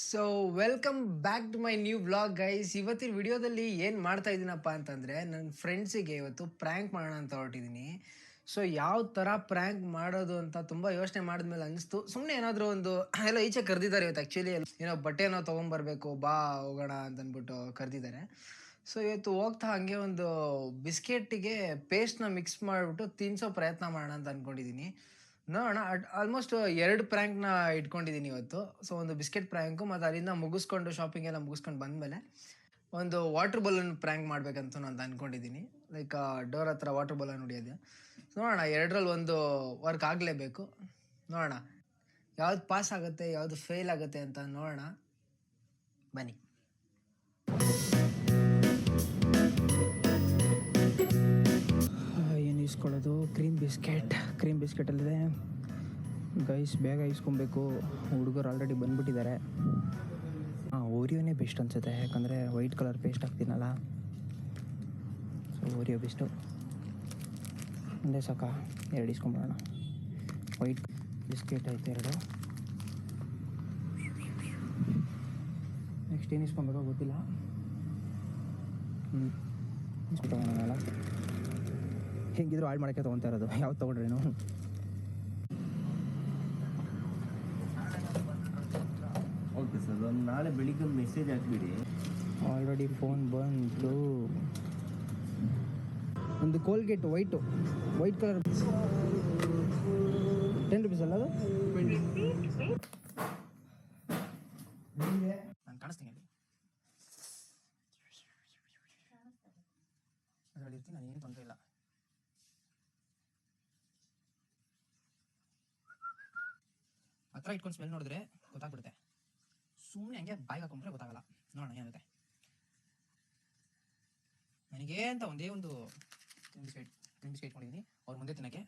So welcome back to my new blog guys ಇವತ್ತಿನ ವಿಡಿಯೋದಲ್ಲಿ ಏನು ಮಾಡ್ತಾ ಇದ್ದೀನಪ್ಪ ಅಂತಂದರೆ ನನ್ನ ಫ್ರೆಂಡ್ಸಿಗೆ ಇವತ್ತು ಪ್ರ್ಯಾಂಕ್ ಮಾಡೋಣ ಅಂತ ಹೊರಟಿದ್ದೀನಿ ಸೊ ಯಾವ ಥರ ಪ್ರ್ಯಾಂಕ್ ಮಾಡೋದು ಅಂತ ತುಂಬ ಯೋಚನೆ ಮಾಡಿದ್ಮೇಲೆ ಅನಿಸ್ತು. ಸುಮ್ಮನೆ ಏನಾದರೂ ಒಂದು ಎಲ್ಲ ಈಚೆ ಕರೆದಿದ್ದಾರೆ ಇವತ್ತು ಆ್ಯಕ್ಚುಲಿ ಏನೋ ಬಟ್ಟೆನೋ ತೊಗೊಂಬರ್ಬೇಕು, ಬಾ, ಹೋಗೋಣ ಅಂತ ಅಂದ್ಬಿಟ್ಟು ಕರೆದಿದ್ದಾರೆ. ಸೊ ಇವತ್ತು ಹೋಗ್ತಾ ಹಾಗೆ ಒಂದು ಬಿಸ್ಕೆಟ್ಟಿಗೆ ಪೇಸ್ಟ್ನ ಮಿಕ್ಸ್ ಮಾಡಿಬಿಟ್ಟು ತಿನ್ನಿಸೋ ಪ್ರಯತ್ನ ಮಾಡೋಣ ಅಂತ ಅಂದ್ಕೊಂಡಿದ್ದೀನಿ ನೋಡೋಣ ಆಲ್ಮೋಸ್ಟ್ ಎರಡು ಪ್ರ್ಯಾಂಕ್ನ ಇಟ್ಕೊಂಡಿದ್ದೀನಿ ಇವತ್ತು. ಸೊ ಒಂದು ಬಿಸ್ಕೆಟ್ ಪ್ರ್ಯಾಂಕು ಮತ್ತು ಅಲ್ಲಿಂದ ಮುಗಿಸ್ಕೊಂಡು ಶಾಪಿಂಗ್ ಎಲ್ಲ ಮುಗಿಸ್ಕೊಂಡು ಬಂದಮೇಲೆ ಒಂದು ವಾಟರ್ ಬಲೂನ್ ಪ್ರ್ಯಾಂಕ್ ಮಾಡಬೇಕಂತ ನಾನು ಅಂದ್ಕೊಂಡಿದ್ದೀನಿ ಲೈಕ್ ಡೋರ್ ಹತ್ರ ವಾಟರ್ ಬಲೂನ್ ಹೊಡಿಯೋದು ನೋಡೋಣ, ಎರಡರಲ್ಲಿ ಒಂದು ವರ್ಕ್ ಆಗಲೇಬೇಕು. ನೋಡೋಣ, ಯಾವ್ದು ಪಾಸ್ ಆಗುತ್ತೆ, ಯಾವುದು ಫೇಲ್ ಆಗುತ್ತೆ ಅಂತ ನೋಡೋಣ. ಬನ್ನಿ. ಇಸ್ಕೊಳ್ಳೋದು ಕ್ರೀಮ್ ಬಿಸ್ಕೆಟ್ ಕ್ರೀಮ್ ಬಿಸ್ಕೆಟಲ್ಲಿದೆ ಗೈಸ್ ಬೇಗ ಇಸ್ಕೊಬೇಕು. ಹುಡುಗರು ಆಲ್ರೆಡಿ ಬಂದುಬಿಟ್ಟಿದ್ದಾರೆ. ಹಾಂ ಓರಿಯೋನೇ ಬೆಸ್ಟ್ ಅನಿಸುತ್ತೆ. ಯಾಕಂದರೆ ವೈಟ್ ಕಲರ್ ಪೇಸ್ಟ್ ಹಾಕ್ತೀನಲ್ಲ. ಸೊ ಓರಿಯೋ ಬೆಸ್ಟು ಒಂದೇ ಸಾಕ? ಎರಡು ಇಸ್ಕೊಂಬಿಡೋಣ ವೈಟ್ ಬಿಸ್ಕೆಟ್ ಐತೆ ಎರಡು. ನೆಕ್ಸ್ಟ್ ಏನು ಇಸ್ಕೊಬೇಕೋ ಗೊತ್ತಿಲ್ಲ. ಹ್ಞೂ ಹೆಂಗಿದ್ರು ಹಾಳು ಮಾಡಕ್ಕೆ ತೊಗೊತಾ ಇರೋದು. ಯಾವ್ದು ತೊಗೊಂಡ್ರೇನು ಓಕೆ ಸರ್ ಒಂದು ನಾಳೆ ಬೆಳಿಗ್ಗೆ ಒಂದು ಮೆಸೇಜ್ ಹಾಕ್ಬಿಡಿ. ಆಲ್ರೆಡಿ ಫೋನ್ ಬಂತು. ಒಂದು Colgate white white colour ten rupees ಅಲ್ಲ ಅದು ನಾನು ಕಾಣಿಸ್ತೀನಿ ಅಲ್ಲಿ ಅದರಲ್ಲಿ ಇರ್ತೀನಿ ನಾನು ಏನು ತೊಂದರೆ ಇಲ್ಲ ಹತ್ರ ಇಟ್ಕೊಂಡು ಸ್ಮೆಲ್ ನೋಡಿದ್ರೆ ಗೊತ್ತಾಗ್ಬಿಡುತ್ತೆ. ಸುಮ್ಮನೆ ಹಂಗೆ ಬಾಯಿಗೆ ಹಾಕೊಂಡ್ರೆ ಗೊತ್ತಾಗಲ್ಲ. ನೋಡೋಣ ಏನಾಗುತ್ತೆ ನನಗೆ ಅಂತ ಒಂದೇ ಒಂದು ಕ್ರೀಮ್ ಬಿಸ್ಕೆಟ್ ಕ್ರೀಮ್ ಬಿಸ್ಕೆಟ್ ಇಟ್ಕೊಂಡಿದ್ದೀನಿ ಅವ್ರ ಮುಂದೆ ತಿನ್ನಕ್ಕೆ.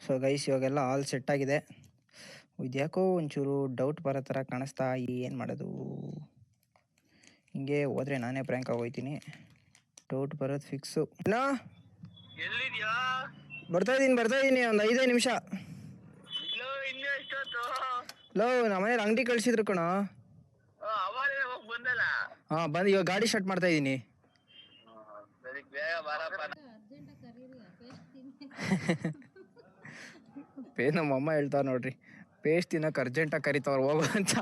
ಸೊ ಗೈಸ್ ಇವಾಗೆಲ್ಲ ಆಲ್ ಸೆಟ್ ಆಗಿದೆ. ಇದ್ಯಾಕೋ ಒಂಚೂರು ಡೌಟ್ ಬರೋ ಥರ ಕಾಣಿಸ್ತಾ ಏನು ಮಾಡೋದು? ಹಿಂಗೆ ಹೋದ್ರೆ ನಾನೇ ಪ್ರ್ಯಾಂಕ್ ಆಗೋಯ್ತೀನಿ. ಡೌಟ್ ಬರೋದು ಫಿಕ್ಸು ಬರ್ತಾ ಇದ್ದೀನಿ ಬರ್ತಾ ಇದ್ದೀನಿ ಒಂದು ಐದೇ ನಿಮಿಷ. ಎಷ್ಟೊತ್ತು? ಲೋ ನಮ್ಮ ಮನೇಲಿ ಅಂಗಡಿ ಕಳ್ಸಿದ್ರು ಕಣ. ಅವಾಗಲೇ ಹೋಗಿ ಬಂದಲ್ಲ? ಹಾಂ ಬಂದು ಇವಾಗ ಗಾಡಿ ಸ್ಟಾರ್ಟ್ ಮಾಡ್ತಾ ಇದೀನಿ. ಸರಿ ಬೇಗ ಬಾರಪ್ಪ. ಪೇ ನಮ್ಮ ಅಮ್ಮ ಹೇಳ್ತಾರ ನೋಡ್ರಿ. ಪೇಸ್ಟ್ ತಿನ್ನಕ್ಕೆ ಅರ್ಜೆಂಟಾಗಿ ಕರಿತಾವ್ರು ಹೋಗು ಅಂತ.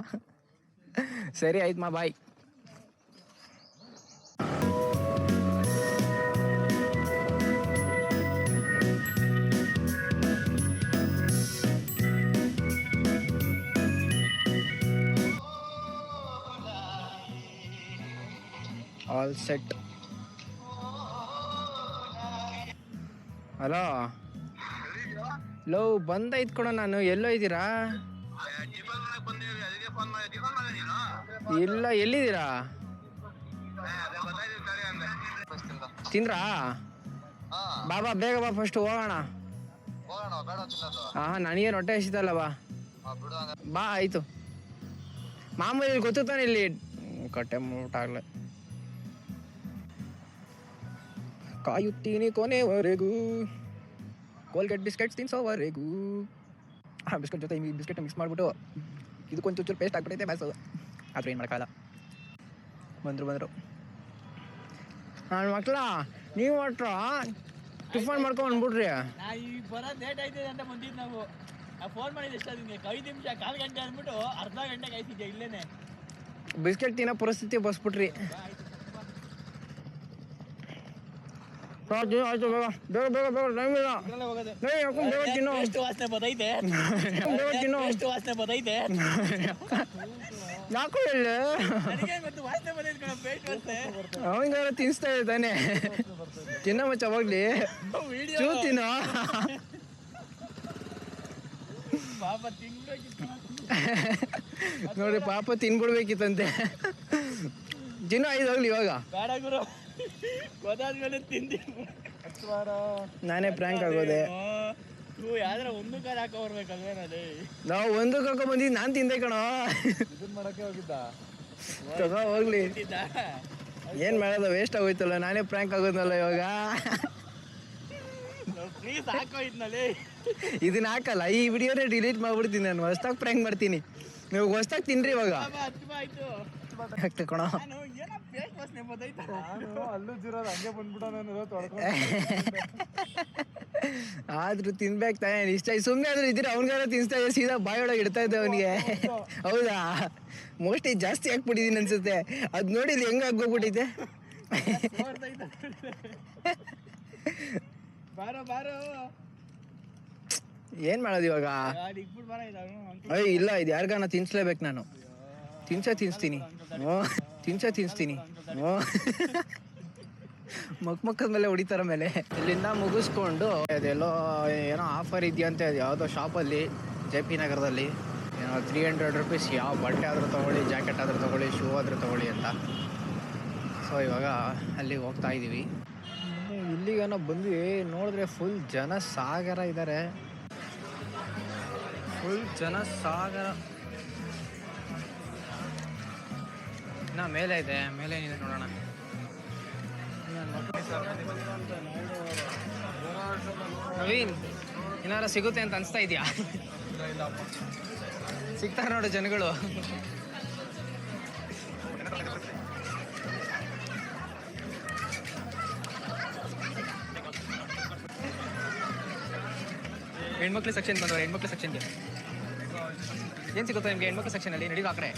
ಸರಿ ಆಯ್ತು ಮಾ ಬಾಯ್ ಆಲ್ ಸೆಟ್ ಹಲೋ ಲೋ ಬಂದ ಇದ್ಕೊಡ ನಾನು. ಎಲ್ಲೋ ಇದ್ದೀರಾ? ಇಲ್ಲ, ಎಲ್ಲಿದ್ದೀರಾ? ತಿಂದ್ರಾ? ಬಾಬಾ, ಬೇಗ ಬಾ ಫಸ್ಟ್ ಹೋಗೋಣ. ಹಾ ನನಗೆ ನೊಟ್ಟೆ ಹಚ್ಚಿದಲ್ಲ ಬಾ. ಬಾ, ಆಯ್ತು. ಮಾಮೂಲಿ ಗೊತ್ತು ಇಲ್ಲಿ. ಕಟ್ಟೆ ಊಟ ಕಾಯುತ್ತೀನಿ ಕೊನೆವರೆಗೂ ಕೋಲ್ಗೇಟ್ ಬಿಸ್ಕೆಟ್ಸ್ ತಿನ್ಸೋವರೆಗೂ. ಹಾಂ ಬಿಸ್ಕೆಟ್ ಜೊತೆ ಈ ಬಿಸ್ಕೆಟ್ ಮಿಕ್ಸ್ ಮಾಡಿಬಿಟ್ಟು ಇದಕ್ಕೊಂದು ಚೂರು ಪೇಸ್ಟ್ ಹಾಕ್ಬಿಟ್ಟೈತೆ ಬ್ಯಾಸು. ಆದ್ರೆ ಏನು ಮಾಡೋಕ್ಕಲ್ಲ ಬಂದರು ಬಂದರು. ನಾನು ಮಕ್ಕಳ ನೀವು ಒಟ್ರ ಟಿಫನ್ ಮಾಡ್ಕೊಂಡು ಬಂದ್ಬಿಟ್ರಿ ಬರೋದು ಲೇಟ್ ಆಯ್ತದೆ ಅಂತ ಬಂದಿದ್ದು ನಾವು. ನಾ ಫೋನ್ ಮಾಡಿದ್ದು ಎಷ್ಟಾದಿಂಗೆ ಐದು ನಿಮಿಷ ಕಾಲು ಗಂಟೆ ಅಂದ್ಬಿಟ್ಟು ಅರ್ಧ ಗಂಟೆ ಕಾಯ್ತಿದ್ದೆ ಇಲ್ಲೇನೆ. ಬಿಸ್ಕೆಟ್ ತಿನ್ನೋ ಪರಿಸ್ಥಿತಿ ಬಸ್ಬಿಟ್ರಿ. ಆಯ್ತು ಆಯ್ತು ಬೇಗ ಬೇಗ ಬೇಗ ಬೇಗ ಟೈಮ್ ಇಲ್ಲ ಬೇಗ ತಿನ್ನೋ. ಎಷ್ಟು ವಾಸನೆ ಬದೈತೆ? ಬೇಗ ತಿನ್ನೋ. ಎಷ್ಟು ವಾಸನೆ ಬದೈತೆ? ಯಾಕೋ ಇಲ್ಲ? ಅವಂಗಾರ ತಿನ್ಸ್ತಾ ಇದ್ದಾನೆ ತಿನ್ನ ಮಚ್ಚ ಅವಾಗ್ಲಿ ಚೂ ತಿನ್ನು. ನೋಡಿ ಪಾಪ ತಿನ್ಬಿಡ್ಬೇಕಿತ್ತಂತೆ. ತಿನ್ನು ಐದು ಹೋಗ್ಲಿ ಇವಾಗ. ಬೇಡ ಗುರು. ಗೊತ್ತಾದ್ಮೇಲೆ ತಿಂದಿ. ನಾನೇ ಪ್ರ್ಯಾಂಕ್ ಆಗೋದೆ. ನೀವು ಯಾವ್ದಾರ ಒಂದು ಕಾಲ ಹಾಕೋ ಬರ್ಬೇಕಲ್ವೇನಲ್ಲಿ ನಾವು ಒಂದು ಕಕ್ಕ ಬಂದಿ ನಾನು ತಿಂದೆ ಕಣೋ. ಮಾಡಕ್ಕೆ ಹೋಗಿದ್ದ? ತಗೋ ಹೋಗ್ಲಿ. ತಿಂದ ಏನ್ ಮಾಡೋದು ವೇಸ್ಟ್ ಆಗೋಯ್ತಲ್ಲ ನಾನೇ ಪ್ರ್ಯಾಂಕ್ ಆಗೋದಲ್ಲ ಇವಾಗ. ಪ್ಲೀಸ್ ಹಾಕೋ ಇದ್ನಲ್ಲಿ ಇದನ್ನ ಹಾಕಲ್ಲ ಈ ವಿಡಿಯೋನೇ ಡಿಲೀಟ್ ಮಾಡ್ಬಿಡ್ತೀನಿ ನಾನು ಹೊಸ್ದಾಗಿ ಪ್ರ್ಯಾಂಕ್ ಮಾಡ್ತೀನಿ. ನೀವು ಹೊಸ್ದಾಗಿ ತಿನ್ರಿ ಇವಾಗ. ಹತ್ತು ಆಯ್ತು. ಆಗ್ತದೆ ಕಣೋ. ನಾನು ಏನೋ ಫೇಕ್ ವಾಸನೆ ಬಂದೈತಾ ಆದ್ರೂ ತಿನ್ಬೇಕು ತಾನೇ ಇಷ್ಟ ಸುಮ್ಮನೆ ಆದ್ರೂ ಇದ್ರೆ ಅವ್ನಿಗಾರ ತಿನ್ಸ್ತಾ ಇದ್ರೆ ಸೀದಾ ಬಾಯೊಳಗೆ ಇಡ್ತಾ ಇದ್ದೆ ಅವನಿಗೆ. ಹೌದಾ. ಮೋಸ್ಟ್ಲಿ ಜಾಸ್ತಿ ಹಾಕ್ಬಿಟ್ಟಿದೀನಿ ಅನ್ಸುತ್ತೆ. ಅದ್ ನೋಡಿ ಇಲ್ಲಿ ಹೆಂಗ್ ಹಾಕ್ಬಿಟ್ಟಿದ್ದೆ ಬಾರೋ ಬಾರೋ. ಏನ್ ಮಾಡೋದು ಇವಾಗ? ಇಲ್ಲ ಇದು ಯಾರಿಗಾನ ತಿನ್ಸ್ಲೇಬೇಕು ನಾನು. ತಿನ್ಸೇ ತಿನ್ಸ್ತೀನಿ. ತಿನ್ಸ ಹ್ಞೂ. ಮಕ್ ಮಕ್ಕದ ಮೇಲೆ ಹೊಡಿತಾರ ಮೇಲೆ. ಇಲ್ಲಿಂದ ಮುಗಿಸ್ಕೊಂಡು ಅದೆಲ್ಲೋ ಏನೋ ಆಫರ್ ಇದೆಯಂತೆ ಅದು ಯಾವುದೋ ಶಾಪಲ್ಲಿ ಜೆ ಪಿ ನಗರದಲ್ಲಿ. ಏನೋ ತ್ರೀ ಹಂಡ್ರೆಡ್ ರುಪೀಸ್ ಯಾವ ಬಟ್ಟೆ ಆದರೂ ತೊಗೊಳ್ಳಿ ಜಾಕೆಟ್ ಆದರೂ ತೊಗೊಳ್ಳಿ ಶೂ ಆದರೂ ತೊಗೊಳ್ಳಿ ಅಂತ. ಸೊ ಇವಾಗ ಅಲ್ಲಿಗೆ ಹೋಗ್ತಾ ಇದ್ದೀವಿ ಇಲ್ಲಿಗೇನೋ ಬಂದ್ವಿ ನೋಡಿದ್ರೆ ಫುಲ್ ಜನ ಸಾಗರ ಇದ್ದಾರೆ ಫುಲ್ ಜನ ಸಾಗರ ಇನ್ನ ಮೇಲೆ ಇದೆ, ಮೇಲೆ ಏನಿದೆ ನೋಡೋಣ. ನವೀನ್ ಏನಾರ ಸಿಗುತ್ತೆ ಅಂತ ಅನ್ಸ್ತಾ ಇದೆಯಾ? ಸಿಗ್ತಾರ ನೋಡು ಜನಗಳು. ಹೆಣ್ಮಕ್ಳು ಸೆಕ್ಷನ್ ಬಂದವ್ರೆ ಹೆಣ್ಮಕ್ಳು ಸೆಕ್ಷನ್ಗೆ ಏನು ಸಿಗುತ್ತೆ ನಿಮಗೆ? ಹೆಣ್ಮಕ್ಳು ಸೆಕ್ಷನಲ್ಲಿ ನಡೀದು ಆ ಕಡೆ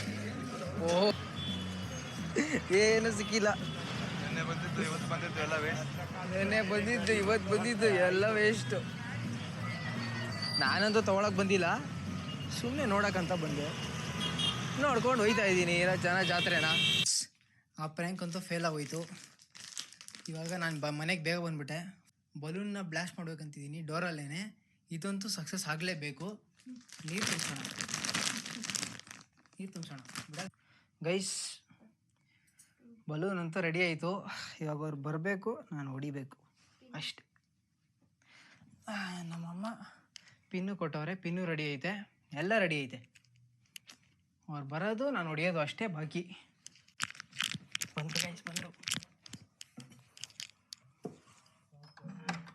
ಓ ಏನು ಸಿಕ್ಕಿಲ್ಲ. ನೆನ್ನೆ ಬಂದಿದ್ದು ಇವತ್ತು ಬಂದಿದ್ದು ಎಲ್ಲ ವೇಸ್ಟ್ ನೆನ್ನೆ ಬಂದಿದ್ದು ಇವತ್ತು ಬಂದಿದ್ದು ಎಲ್ಲ ವೇಸ್ಟು ನಾನಂತೂ ತೊಗೊಳಕ್ ಬಂದಿಲ್ಲ. ಸುಮ್ಮನೆ ನೋಡೋಕ್ಕಂತ ಬಂದೆ. ನೋಡ್ಕೊಂಡು ಹೋಯ್ತಾ ಇದ್ದೀನಿ ಇರೋ ಜನ ಜಾತ್ರೆನ. ಆ ಪ್ರ್ಯಾಂಕ್ ಅಂತೂ ಫೇಲ್ ಆಗೋಯ್ತು. ಇವಾಗ ನಾನು ಬ ಮನೆಗೆ ಬೇಗ ಬಂದ್ಬಿಟ್ಟೆ. ಬಲೂನ್ನ ಬ್ಲಾಸ್ಟ್ ಮಾಡ್ಬೇಕಂತಿದ್ದೀನಿ ಡೋರಲ್ಲೇನೆ. ಇದಂತೂ ಸಕ್ಸಸ್ ಆಗಲೇಬೇಕು. ನೀರು ತುಂಬಿಸೋಣ. ನೀರು ತುಂಬಿಸೋಣ. ಗೈಸ್ ಬಲೂನ್ ಅಂತೂ ರೆಡಿ ಆಯಿತು. ಇವಾಗ ಅವ್ರು ಬರಬೇಕು ನಾನು ಹೊಡಿಬೇಕು. ಅಷ್ಟೆ. ನಮ್ಮಮ್ಮ ಪಿನ್ನು ಕೊಟ್ಟವ್ರೆ ಪಿನ್ನು ರೆಡಿ ಐತೆ. ಎಲ್ಲ ರೆಡಿ ಐತೆ. ಅವ್ರು ಬರೋದು ನಾನು ಹೊಡಿಯೋದು ಅಷ್ಟೇ ಬಾಕಿ. ಬಂದು ಗೈಸ್ ಬಂದು.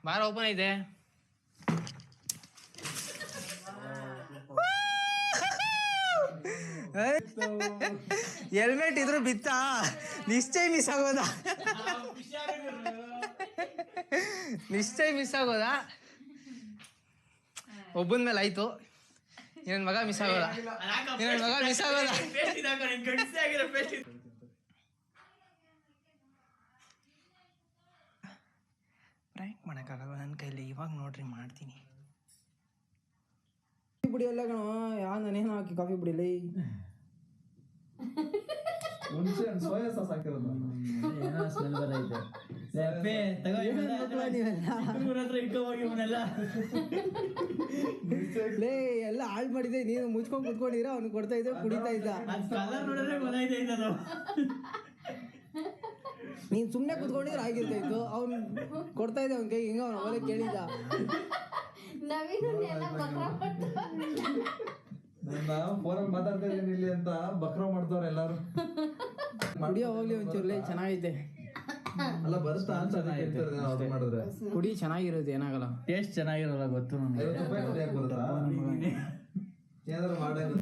ಬಾರ ಓಪನ್ ಐತೆ. ಹೆಲ್ಮೆಟ್ ಇದ್ರು ಬಿತ್ತ. ನಿಶ್ಚಯ ಮಿಸ್ ಆಗೋದ? ನಿಶ್ಚಯ ಮಿಸ್ ಆಗೋದ? ಒಬ್ಬನ ಮೇಲೆ ಆಯ್ತು. ಇನ್ನೊಂದು ಮಗ ಮಿಸ್ ಆಗೋದ? ಇನ್ನೊಂದು ಮಗ ಮಿಸ್ ಪೇಸ್ಟ್ ಪ್ರ್ಯಾಂಕ್ ಮಾಡೋಕ್ಕಾಗಲ್ಲ ನನ್ನ ಕೈಲಿ ಇವಾಗ ನೋಡ್ರಿ ಮಾಡ್ತೀನಿ. ಪುಡಿ ಅಲ್ಲ ಕಣ. ಯಾ, ನಾನೇನು ಹಾಕಿ ಕಾಫಿ ಪುಡಿಲಿ? ಏನೋ ಸ್ಮೆಲ್ ಬರೈತೆ ಲೆಪ್ಪೆ, ತಗೋ ಇವ್ರ ಹತ್ರ ಇಟ್ಕೊಂಡ್ ಇವನ್ನೆಲ್ಲ ಲೇ ಎಲ್ಲ ಹಾಳು ಮಾಡಿದೆ. ನೀನು ಮುಚ್ಕೊಂಡು ಕುತ್ಕೊಂಡಿರ ಅವ್ನು ಕೊಡ್ತಾ ಇದ್ದೆ ಕುಡಿತಾ ಇದ್ದ ಕಲರ್ ನೋಡಿದ್ರೆ ನೀನು ಸುಮ್ಮನೆ ಕುತ್ಕೊಂಡಿದ್ರೆ ಆಗಿರ್ತಾಯಿತ್ತು. ಅವ್ನು ಕೊಡ್ತಾ ಇದ್ದೆ ಅವ್ನ ಕೈ ಹಿಂಗ ಅವನ ಅವಲೇ ಕೇಳಿದ್ದ ನವೀನ್ ಎಲ್ಲ ಬಕ್ರ ನಾನು ಫೋನಲ್ಲಿ ಮಾತಾಡ್ತಾ ಇದ್ದೀನಿ ಇಲ್ಲಿ ಅಂತ ಬಕ್ರ ಮಾಡ್ತಾವ್ರೆ ಎಲ್ಲಾರು. ಕುಡಿಯೋ ಹೋಗ್ಲಿ ಒಂಚೂರು ಲೇ ಚೆನ್ನಾಗೈತೆ ಅಲ್ಲ ಬರುತ್ತಾ ಅಂತ ಕೇಳ್ತಾರೆ ಆರ್ಡರ್ ಮಾಡಿದ್ರೆ? ಕುಡಿ ಚೆನ್ನಾಗಿರುತ್ತೆ ಏನಾಗಲ್ಲ. ಟೇಸ್ಟ್ ಚೆನ್ನಾಗಿರಲ್ಲ ಗೊತ್ತು ನನಗೆ. ಐವತ್ತು ರೂಪಾಯಿ ಯಾಕೆ ಬರುತ್ತಾ? ಏನಾದ್ರು ಮಾಡೇನು